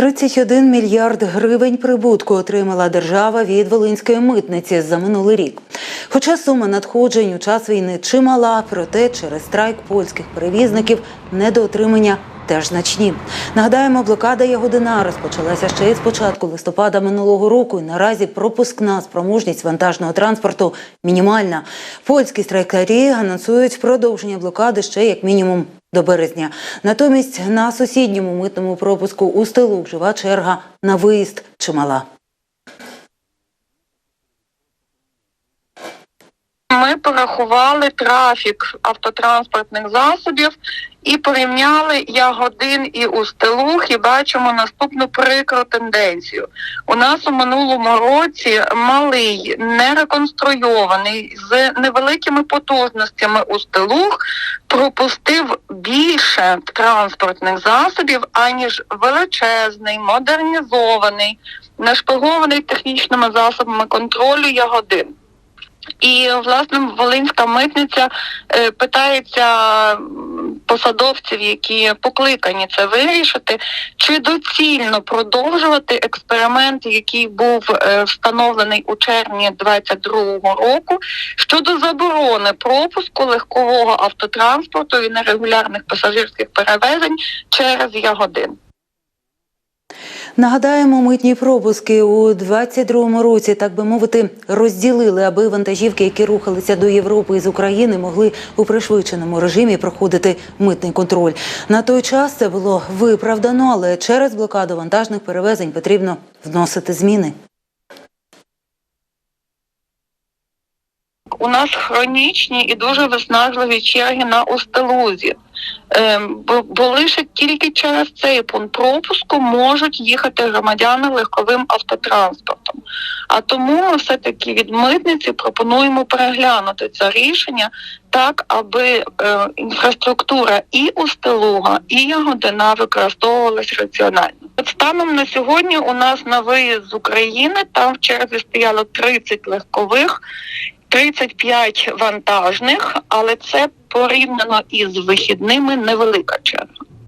31 мільярд гривень прибутку отримала держава від Волинської митниці за минулий рік. Хоча сума надходжень у час війни чимала, проте через страйк польських перевізників недоотримання теж значні. Нагадаємо, блокада Ягодина розпочалася ще із початку листопада минулого року. І наразі пропускна спроможність вантажного транспорту мінімальна. Польські страйкарі анонсують продовження блокади ще як мінімум до березня. Натомість на сусідньому митному пропуску у стилу жива черга на виїзд чимала. Ми порахували трафік автотранспортних засобів і порівняли ягодин і устилух, і бачимо наступну прикру тенденцію. У нас у минулому році малий, нереконструйований, з невеликими потужностями устилух пропустив більше транспортних засобів, аніж величезний, модернізований, нашпигований технічними засобами контролю ягодин. І власне Волинська митниця е, питається посадовців, які покликані це вирішити, чи доцільно продовжувати експеримент, який був е, встановлений у червні 22-го року щодо заборони пропуску легкового автотранспорту і нерегулярних пасажирських перевезень через Ягодин. Нагадаємо, митні пропуски у 22-му році, так би мовити, розділили, аби вантажівки, які рухалися до Європи із України, могли у пришвидшеному режимі проходити митний контроль. На той час це було виправдано, але через блокаду вантажних перевезень потрібно вносити зміни. У нас хронічні і дуже виснажливі черги на Устилузі. Ем, бо, лише тільки через цей пункт пропуску можуть їхати громадяни легковим автотранспортом. А тому ми все-таки від митниці пропонуємо переглянути це рішення так, аби е, інфраструктура і Устилуга, і Ягодина використовувалась раціонально. От станом на сьогодні у нас на виїзд з України там в черзі стояло 30 легкових 35 вантажних, але це порівняно із вихідними невелика черга.